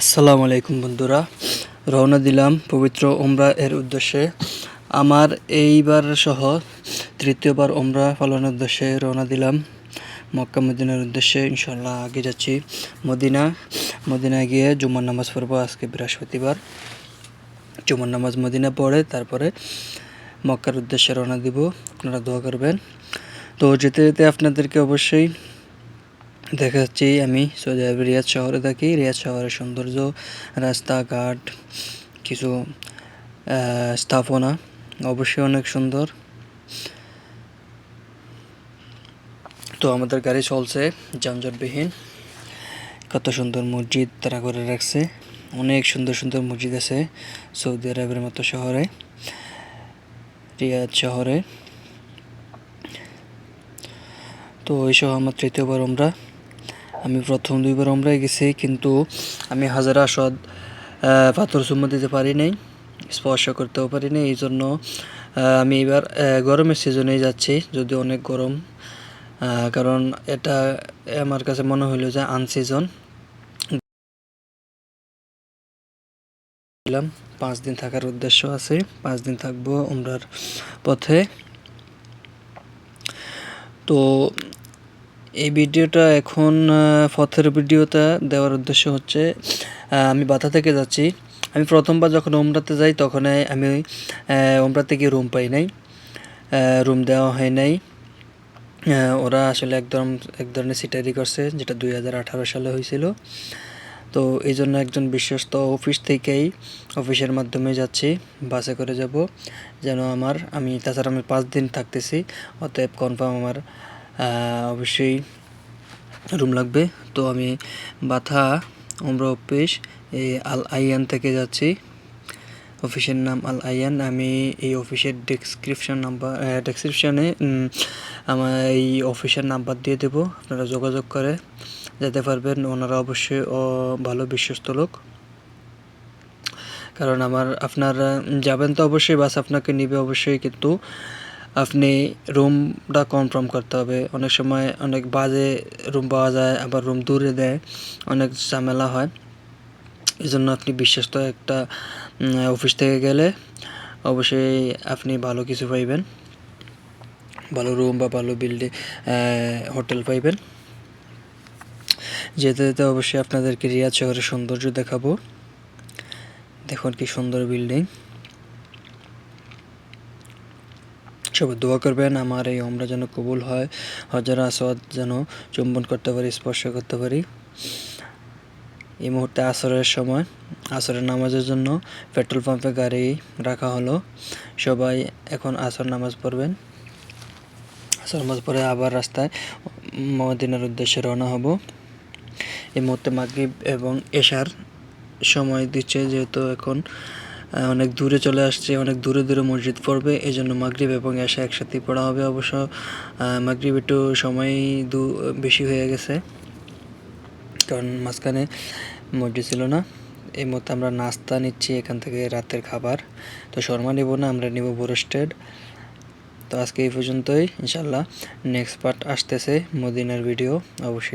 আসসালামু আলাইকুম বন্ধুরা, রওনা দিলাম পবিত্র ওমরা এর উদ্দেশ্যে। আমার এইবার সহ তৃতীয়বার ওমরা পালনের উদ্দেশ্যে রওনা দিলাম। মক্কা মদিনার উদ্দেশ্যে ইনশাল্লাহ আগে যাচ্ছি মদিনা। মদিনায় গিয়ে জুমার নামাজ পড়ব আজকে বৃহস্পতিবার। জুমার নামাজ মদিনা পড়ে, তারপরে মক্কার উদ্দেশ্যে রওনা দিব। আপনারা দোয়া করবেন। তো যেতে যেতে আপনাদেরকে অবশ্যই দেখাচ্ছি, আমি সৌদি আরবের রিয়াদ শহরে থাকি। রিয়াদ শহরের সৌন্দর্য, রাস্তাঘাট, কিছু স্থাপনা অবশ্যই অনেক সুন্দর। তো আমাদের গাড়ি চলছে, যানজটবিহীন। কত সুন্দর মসজিদ তারা করে রাখছে। অনেক সুন্দর সুন্দর মসজিদ আছে সৌদি আরবের মতো শহরে, রিয়াদ শহরে। তো ওই সহ আমার তৃতীয়বার আমরা। আমি প্রথম দুইবার আমরাই গেছি, কিন্তু আমি হাজার আসদ পাথর চুম্মা দিতে পারি নাই, স্পর্শ করতেও পারি নাই এই জন্য আমি এবার গরমের সিজনেই যাচ্ছি, যদি অনেক গরম কারণ এটা আমার কাছে মনে হইল যে আনসিজন পাঁচ দিন থাকার উদ্দেশ্য আছে, পাঁচ দিন থাকব উমরার পথে। তো এই ভিডিওটা এখন পথের ভিডিওটা দেওয়ার উদ্দেশ্য হচ্ছে আমি বাথা থেকে যাচ্ছি। আমি প্রথমবার যখন ওমরাতে যাই, তখন আমি ওমরাতে গিয়ে রুম পাই নাই। রুম দেওয়া হয় নাই। ওরা আসলে একদম, এক ধরনের সিটারি করছে, যেটা দুই হাজার আঠারো সালে হয়েছিল। তো এই জন্য একজন বিশ্বস্ত অফিস থেকেই অফিসের মাধ্যমে যাচ্ছি বাসে করে যাব। যেন আমার, আমি, তাছাড়া আমি পাঁচ দিন থাকতেছি, অতএব কনফার্ম আমার অবশ্যই রুম লাগবে। তো আমি বাথা, উমরা অফিস এই আল আইয়ান থেকে যাচ্ছি। অফিসের নাম আল আইয়ান। আমি এই অফিসের ডেসক্রিপশন নাম্বার ডেসক্রিপশানে আমার এই অফিসের নাম্বার দিয়ে দেবো। আপনারা যোগাযোগ করে যেতে পারবেন। ওনারা অবশ্যই ভালো বিশ্বস্ত লোক। কারণ আমার, আপনারা যাবেন তো অবশ্যই, বাস আপনাকে নিবে অবশ্যই কিন্তু। আপনি রুমটা কনফার্ম করতে হবে। অনেক সময় অনেক বাজে রুম পাওয়া যায়, আবার রুম দূরে দেয়, অনেক ঝামেলা হয়। এই জন্য আপনি বিশ্বস্ত একটা অফিস থেকে গেলে অবশ্যই আপনি ভালো কিছু পাইবেন। ভালো রুম বা ভালো বিল্ডিং হোটেল পাইবেন। যেতে যেতে অবশ্যই আপনাদেরকে রিয়াদ শহরের সৌন্দর্য দেখাবো। দেখুন কি সুন্দর বিল্ডিং সবাই দোয়া করবেন, আমার এই ওমরা যেন কবুল হয় হজর আসওয়াদ যেন চুম্বন করতে পারি, স্পর্শ করতে পারি। এই মুহূর্তে আসরের সময়, আসরের নামাজের জন্য পেট্রোল পাম্পে গাড়ি রাখা হলো। সবাই এখন আসর নামাজ পড়বেন। আসর নামাজ পড়ে আবার রাস্তায় মদিনার উদ্দেশ্যে রওনা হব। এই মুহূর্তে মাগরিব এবং এশার সময় দিচ্ছে, যেহেতু এখন অনেক দূরে চলে আসছে, অনেক দূরে দূরে মসজিদ পড়বে এই জন্য মাগরিব এবং এশা একসাথেই পড়া হবে অবশ্য। মাগরিব একটু সময় দু, বেশি হয়ে গেছে, কারণ মাঝখানে মসজিদ ছিল না। এই মুহূর্তে আমরা নাস্তা নিচ্ছি এখান থেকে রাতের খাবার। তো শর্মা নেব না, আমরা নেব বোরস্টেড। তো আজকে এই পর্যন্তই ইনশাল্লাহ নেক্সট পার্ট আসতেছে মদিনার ভিডিও অবশ্যই।